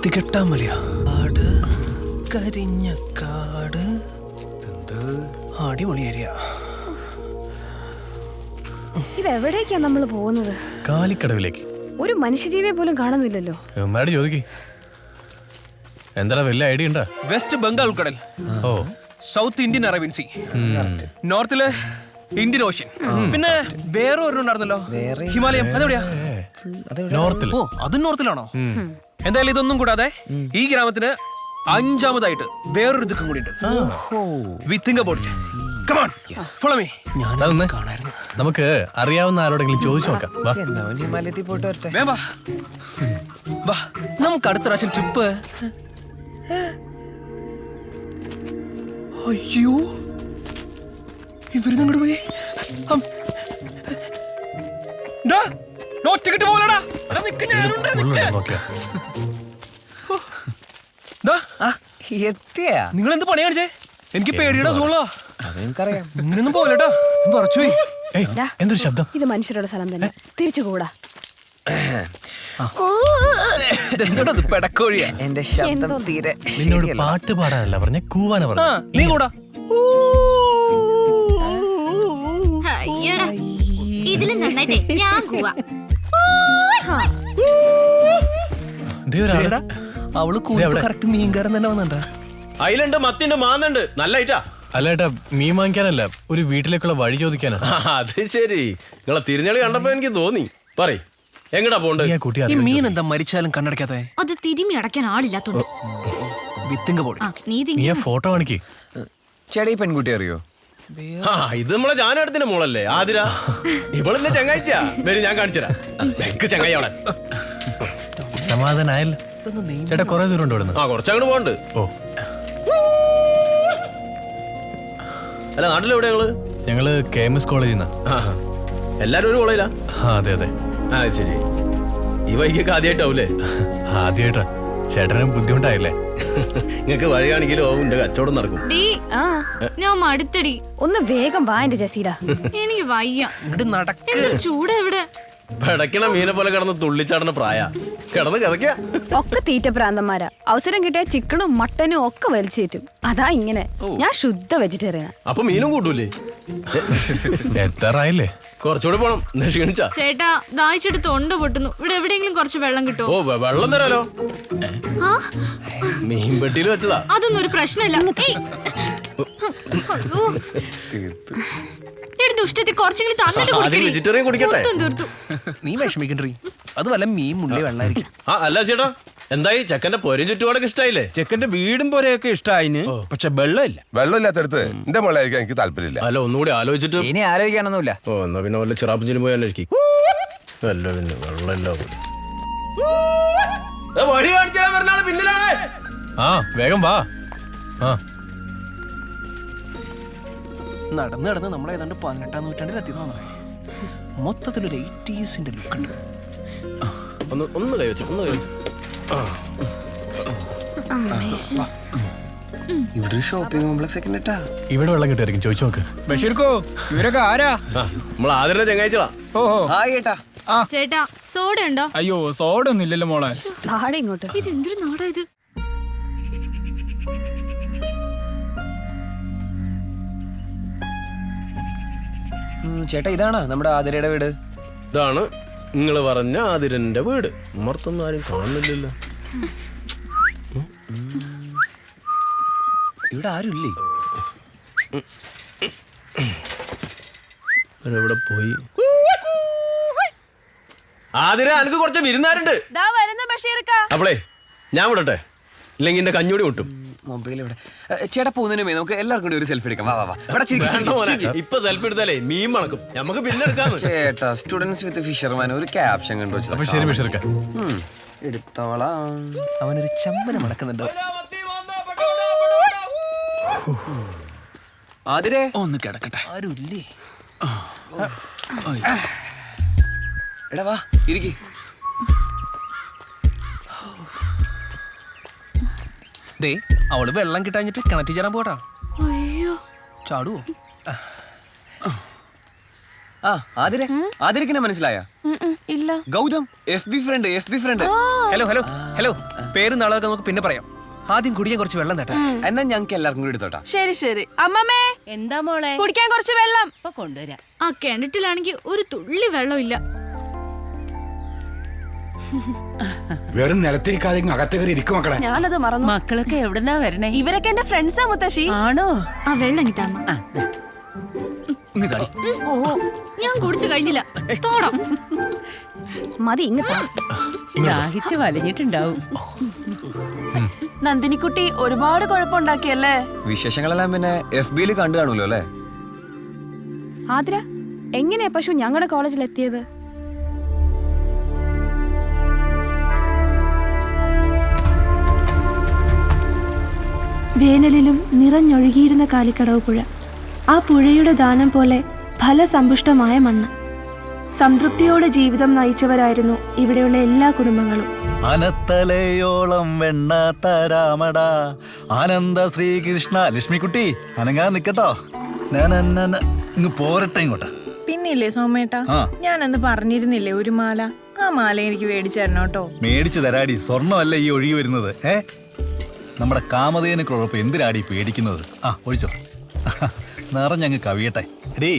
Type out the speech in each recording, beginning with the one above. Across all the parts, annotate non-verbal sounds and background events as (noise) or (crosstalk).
വൃത്തികെട്ടാൻ വലിയ കാട് കരിഞ്ഞ കാട്. അടിപൊളി ഏരിയ. ഇതെവിടേക്കാ നമ്മൾ പോകുന്നത്? കാലിക്കടവിലേക്ക്. ഒരു മനുഷ്യജീവിയെ പോലും കാണുന്നില്ലല്ലോ. ഉമ്മയോട് ചോദിക്കേ. എന്താ വലിയ ഐഡിയ ഉണ്ടാ? വെസ്റ്റ് ബംഗാൾ ഉൾക്കടൽ. ഓ. South Indian Arabian sea. നോർത്തിൽ Indian ocean. പിന്നെ വേറെ ഒരെണ്ണം ഉണ്ടായിരുന്നല്ലോ. ഹിമാലയം. അതെവിടെയാ? നോർത്തിൽ. ഓ അതും നോർത്തിലാണോ? എന്തായാലും ഇതൊന്നും കൂടാതെ ഈ ഗ്രാമത്തിന് അഞ്ചാമതായിട്ട് വേറൊരു ദുഃഖം കൂടി ഉണ്ട് we think about come on follow me ഞാൻ അതൊന്ന് കാണായിരുന്നു. നമുക്ക് അറിയാവുന്ന ആരോടെങ്കിലും ചോദിച്ചു നോക്കാം. വാ. ഹിമാലയത്തിൽ പോയിട്ട് വരട്ടെ? വേം വാ. വാ. നമുക്ക് അടുത്ത പ്രാവശ്യം ട്രിപ്പ് അയ്യോ. ഇവർ അങ്ങോട്ട് പോയി. അം. ടിക്കറ്റ് ഡാ, നിങ്ങൾ എന്ത് പണി കാണിച്ചേ എനിക്ക് പേടിയുടെ സൂളോ അത് നിനക്കറിയാം ഇങ്ങനെയൊന്നും പോകലട്ടാ ഡാ. എന്തൊരു ശബ്ദം? ഇത് മനുഷ്യരുടെ സ്ഥലം തന്നെ. തിരിച്ചു കൂടാ. ഇതെന്താടാ ഇത് പെടക്കോഴിയാ? എന്റെ ശബ്ദം തീരെ നിന്നോട് പാട്ട് പാടാനല്ല പറഞ്ഞ കൂവാന പറഞ്ഞ. നീ കൂടാ. ഇതിലും നന്നായിട്ടേ ഞാൻ കൂവാ. അവൾ? കറക്റ്റ് മീൻകാരൻ തന്നെ വന്നിട്ടാ അയിലുണ്ട് മത്തിണ്ട് മാന്നുണ്ട് നല്ല ഐറ്റാ. അല്ല ഏട്ടാ മീൻ വാങ്ങിക്കാനല്ല ഒരു വീട്ടിലേക്കുള്ള വഴി ചോദിക്കാനാ. അത് ശരി. നിങ്ങളെ തിരിഞ്ഞളി കണ്ടപ്പോ എനിക്ക് തോന്നി. പറ എങ്ങടാ പോണ്ടേ? ഈ കുട്ടി മീൻ എന്താ മരിച്ചാലും കണ്ണടക്കാത്ത അത് തിരുമ്മി അടയ്ക്കാൻ ആളില്ലാത്തോണ്ട്. വിത്തിങ്ക പോടി ഫോട്ടോ കാണിക്കേ. ചേട്ടാ ഈ പെൺകുട്ടി അറിയോ? ആ ഇത് നമ്മളെ ജാനടത്തിന്റെ മോളല്ലേ ആതിര? ഇവളെന്നെ ചങ്ങായിച്ചാ? വരും ഞാൻ കാണിച്ചുതരാം. ചങ്ങായി അവളെ സമാധാനായല്ലോ ചേട്ടാ കുറെ ദൂരം ഉണ്ട് ഇവിടുന്ന്. ആ ഓ. അല്ല നാട്ടിലെവിടെ ഞങ്ങൾ? ഞങ്ങൾ കെ എം എസ് കോളേജിൽ നിന്നാ. ആ എല്ലാരും ഒരു കോളേജിലാ? ആ അതെ അതെ. ആ ശരി. ഈ വൈകിയൊക്കെ ആദ്യമായിട്ടാവൂലേ ആദ്യമായിട്ടാ ചേട്ടന് ബുദ്ധിമുട്ടായില്ലേ? നിങ്ങക്ക് വഴി കാണിക്കലോ എന്റെ കച്ചവടം നടക്കും. ഡീ ആ ഞാൻ മടുത്തടി. ഒന്ന് വേഗം വാ എന്റെ ജസീല. എനിക്ക് വയ്യ. എന്തൊരു ചൂടാ ഇവിടെ. പിടക്കണ മീനെ പോലെ കിടന്ന് തുള്ളിച്ചാടുന്ന പ്രായ. കിടന്ന് കിതക്ക ഒക്കെ തീറ്റ പ്രാന്തന്മാരാ. അവസരം കിട്ടിയ ചിക്കനും മട്ടനും ഒക്കെ വലിച്ചേറ്റും. അതാ ഇങ്ങനെ. ഞാൻ ശുദ്ധ വെജിറ്റേറിയൻ അപ്പൊ മീനും കൂട്ടൂലേ? എത്താറായില്ലേ? കുറച്ചുകൂടി പോണം. ക്ഷീണിച്ചാ. ചേട്ടാ ദാഹിച്ചെടുത്ത് തൊണ്ട പൊട്ടുന്നു. ഇവിടെ എവിടെയെങ്കിലും കുറച്ച് വെള്ളം കിട്ടും? ഓ വെള്ളം തരാലോ. ആ? മീൻ പെട്ടിയിൽ വെച്ചതാ. അതൊന്നും ഒരു പ്രശ്നമല്ല. എടി ദുഷ്ടത്തി കുറച്ചെങ്കിലും തന്നിട്ട് ആദ്യം vegetarian കുടിക്കട്ടെ? മൊത്തം തീർത്തു. നീ വിഷമിക്കണ്ടീ അത് വല്ല മീൻ മുള്ളി വെള്ളായിരിക്കും. ആ അല്ല ചേട്ടാ എന്തായി? ചെക്കന്റെ പൊരയും ചുറ്റുപാടൊക്കെ ഇഷ്ടായില്ലേ? ചെക്കന്റെ വീടും പോലെയൊക്കെ ഇഷ്ടായിന് പക്ഷെ വെള്ളമില്ല. വെള്ളമില്ലാത്തടുത്ത് എന്റെ മോളായിരിക്കാൻ എനിക്ക് താല്പര്യമില്ല. അല്ല ഒന്നുകൂടി ആലോചിച്ചിട്ട്. ഇനി ആലോചിക്കാനൊന്നുമില്ല. ഓ എന്നാ പിന്നെ വല്ല ചിറാപ്പുഞ്ചിന് പോയാലോ എനിക്ക് അല്ല പിന്നെ വെള്ളമില്ല വഴി കാണിച്ചാൽ പിന്നിലാണ്. ആ വേഗം വാ. ആ. നടന്ന് നടന്ന് നമ്മളെ ഏതാണ്ട് പതിനെട്ടാം നൂറ്റാണ്ടിൽ എത്തിയെന്ന് മൊത്തത്തിലൊരു എയ്റ്റീസിന്റെ ലുക്ക് ഉണ്ട്. ഒന്ന് ഒന്ന് കൈ വെച്ചു ഒന്ന് കൈ വെച്ചു. ഇവിടെ ഒരു ഷോപ്പിംഗ് കോംപ്ലക്സ് ഒക്കെ ഉണ്ട് ട്ടാ. ഇവിടെ വെള്ളം കിട്ടുമായിരിക്കും ചോദിച്ചു നോക്ക്. ബഷീർക്കോ ഇവരൊക്കെ ആരാ? നമ്മൾ ആദരനെ ചങ്ങായിച്ചളാ ഓഹോ. ഹായ് ഏട്ടാ. ചേട്ടാ സോഡ ഉണ്ടോ? അയ്യോ സോഡൊന്നും ഇല്ലല്ലോ മോളെ. താഴെ ഇങ്ങോട്ട്. ഇത് എന്തൊരു നാടാ ഇത്? ചേട്ടാ ഇതാണോ നമ്മുടെ ആതിരയുടെ വീട്? ഇതാണ് നിങ്ങൾ പറഞ്ഞ ആതിരന്റെ വീട്. ഉമ്മർത്തൊന്നും ആരും കാണുന്നില്ലല്ലോ. ഇവിടെ ആരും ഇല്ലേ പോയി? ആതിര എനിക്ക് കുറച്ച് വിരുന്നാരുണ്ട് അപ്പളേ ഞാൻ വിടട്ടെ? ഇല്ലെങ്കിൽ എന്റെ കഞ്ഞൂടി മുട്ടും. മൊബൈൽ ഇവിടെ ചേട്ടാ പോകുന്നതിന് മുമ്പേ നമുക്ക് എല്ലാവർക്കും കൂടി ഒരു സെൽഫി എടുക്കാം. വാ വാ വാ. ഇവിടെ ചിരിക്ക്, വേണ്ട ചിരിക്ക്, ചിരിക്ക്. ഇപ്പൊ സെൽഫി എടുത്താലേ മീൻ മണക്കും നമുക്ക് പിന്നെ എടുക്കാം ചേട്ടാ സ്റ്റുഡൻസ് വിത്ത് ഫിഷർമാൻ ഒരു ക്യാപ്ഷൻ കണ്ടു. അപ്പൊ ശരി ബഷീർക്ക എടുത്തോളാം. അവനൊരു ചമ്മന മണക്കുന്നുണ്ടോ. ആതിരേ ഒന്ന് കിടക്കട്ടെ. ആരുല്ലേ? എടാ വാ ഇരിക്കി. ദേ അവൾ വെള്ളം കിട്ടാഞ്ഞിട്ട് കിണറ്റി ചേരാൻ പോട്ടാ അയ്യോ. ചാടുവോ? ആ. ആതിരെ ആതിരക്കിനെ മനസ്സിലായ? ഇല്ല. Gautham F B friend F B friend hello hello hello പേരും നാളൊക്കെ നമുക്ക് പിന്നെ പറയാം. ആദ്യം കുടിക്കാൻ കുറച്ച് വെള്ളം തട്ടെ. എന്നാ ഞങ്ങൾക്ക് എല്ലാവർക്കും കൂടി എടുത്തോട്ടാ. ശരി ശരി. അമ്മമ്മേ. എന്താ മോളെ? കുടിക്കാൻ കുറച്ച് വെള്ളം. കൊണ്ടുവരാം. ആ കിണറ്റിലാണെങ്കിൽ ഒരു തുള്ളി വെള്ളമില്ല. (laughs) വെറും നിലത്തിരിക്കാതെ ഇങ്ങ് അകത്ത് കയറി ഇരിക്കും മക്കളെ. ഞാനത് മറന്നു. മക്കളൊക്കെ എവിടുന്നാ വരണേ? ഇവരൊക്കെ എന്റെ ഫ്രണ്ട്സാ മുത്തശ്ശി. ആണോ? ആ വെള്ളം ഓ ഞാൻ കുടിച്ചു കഴിഞ്ഞില്ല. തോടം മതി ഇങ്ങ താ. ദാഹിച്ച് വലഞ്ഞിട്ടുണ്ടാവും. നന്ദിനിക്കുട്ടി ഒരുപാട് കുഴപ്പമുണ്ടാക്കിയല്ലേ? വിശേഷങ്ങളെല്ലാം പിന്നെ എഫ് ബിയിൽ കണ്ടു കാണുമല്ലോ അല്ലേ? ആതിര എങ്ങനെയാ പശു ഞങ്ങളുടെ കോളേജിൽ എത്തിയത് വേനലിലും നിറഞ്ഞൊഴുകിയിരുന്ന കാലിക്കടവ് പുഴ ആ പുഴയുടെ ദാനം പോലെ ഫലസമ്പുഷ്ടമായ മണ്ണ്. സംതൃപ്തിയോടെ ജീവിതം നയിച്ചവരായിരുന്നു ഇവിടെയുള്ള എല്ലാ കുടുംബങ്ങളും. അനത്തലയോളം വെണ്ണ തരാമട. ആനന്ദ ശ്രീകൃഷ്ണ ലക്ഷ്മിക്കുട്ടി അനങ്ങാ നിക്കട്ടോ. ഇങ്ങ് പോരട്ടെ ഇങ്ങോട്ട്. പിന്നില്ലേ സോമേട്ടാ ഞാൻ ഞാനന്ന് പറഞ്ഞിരുന്നില്ലേ ഒരു മാല? ആ മാല എനിക്ക് മേടിച്ചു തരണം കേട്ടോ മേടിച്ചു തരാടി. സ്വർണമല്ല ഈ ഒഴുകി വരുന്നത് ഏ? നമ്മുടെ കാമതേനെ കുഴപ്പം എന്തിനാടി പേടിക്കുന്നത്? ആ ഒഴിച്ചോ. നിറഞ്ഞങ്ങ് കവിയട്ടെ. ഡേ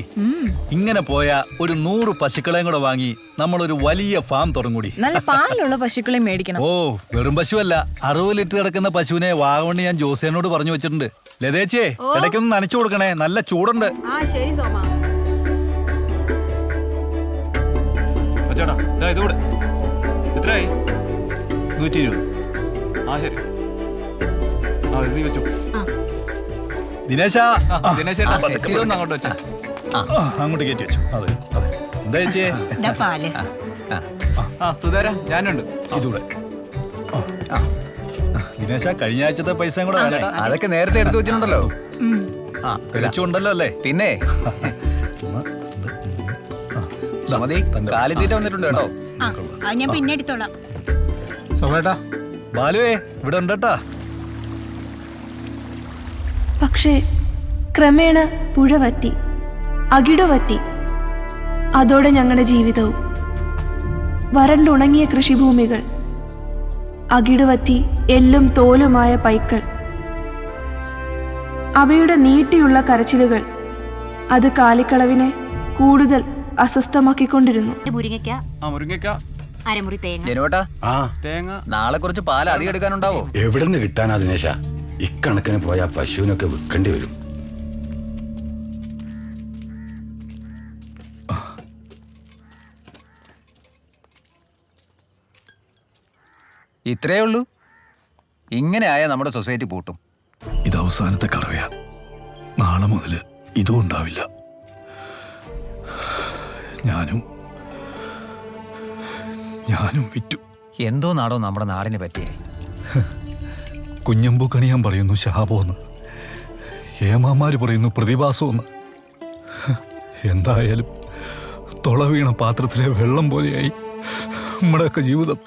ഇങ്ങനെ പോയ ഒരു നൂറ് പശുക്കളെയും കൂടെ വാങ്ങി നമ്മളൊരു വലിയ ഫാം തുടങ്ങൂടി. നല്ല പാലുള്ള പശുക്കളെ മേടിക്കണം. ഓ വെറും പശുവല്ല. അറുപത് ലിറ്റർ കിടക്കുന്ന പശുവിനെ വാഗവണ്ണി ഞാൻ ജോസേനോട് പറഞ്ഞു വെച്ചിട്ടുണ്ട്. ലതേച്ചേ ഇടയ്ക്കൊന്ന് നനച്ചു കൊടുക്കണേ. നല്ല ചൂടുണ്ട്. ആ ശരി സോമ. ഇതാ എത്രയായി? നൂറ്റി ഇരുപത് ആ ശരി. നീ വെച്ചോ ദിനേശ. ദിനേശ് അങ്ങോട്ട് വെച്ചോ. അങ്ങോട്ട് കയറ്റി വെച്ചു. അതെ അതെ. എന്താ ചേച്ചേ പാൽ. ആ സുധാര ഞാനുണ്ട്. ഇതൂടെ ദിനേശ കഴിഞ്ഞ ആഴ്ചത്തെ പൈസ കൂടെ അതൊക്കെ നേരത്തെ എടുത്തു വെച്ചിട്ടുണ്ടല്ലോ. ആ തികച്ചുണ്ടല്ലോ അല്ലേ? പിന്നെ? കാലിത്തീറ്റ വന്നിട്ടുണ്ട് കേട്ടോ. ഞാൻ പിന്നെ എടുത്തോളാം. ബാലുവേ ഇവിടെ ഉണ്ടട്ടാ. പക്ഷേ ക്രമേണ പുഴ വറ്റി അകിട വറ്റി. അതോടെ ഞങ്ങളുടെ ജീവിതവും. വരണ്ടുണങ്ങിയ കൃഷിഭൂമികൾ അകിടുവറ്റി എല്ലും തോലുമായ പൈക്കൾ. അവയുടെ നീട്ടിയുള്ള കരച്ചിലുകൾ അത് കാലിക്കളവിനെ കൂടുതൽ അസ്വസ്ഥമാക്കിക്കൊണ്ടിരുന്നു. മുരിങ്ങയ്ക്ക. ആ മുരിങ്ങയ്ക്ക. അരമുറി തേങ്ങ. ജനുവേട്ടാ ആ. തേങ്ങ നാളെ കുറച്ച് പാൽ അധികം എടുക്കാനുണ്ടാവോ? എവിടെ നിന്ന് കിട്ടാനാ ദിനേശ? ഇക്കണക്കിന് പോയാ പശുവിനൊക്കെ വിൽക്കേണ്ടി വരും. ഇത്രേ ഉള്ളൂ. ഇങ്ങനെ ആയാൽ നമ്മുടെ സൊസൈറ്റി പൂട്ടും. ഇത് അവസാനത്തെ കറവയാ. നാളെ മുതൽ ഇതും ഉണ്ടാവില്ല. ഞാനും ഞാനും വിറ്റു. എന്തോ നാടോ നമ്മുടെ നാടിനെ പറ്റിയേ. കുഞ്ഞമ്പു കണിയാൻ പറയുന്നു ശാപമെന്ന് ഏമാമാര് പറയുന്നു പ്രതിഭാസമെന്ന് എന്തായാലും തുള വീണ പാത്രത്തിലെ വെള്ളം പോലെയായി. നമ്മുടെയൊക്കെ ജീവിതം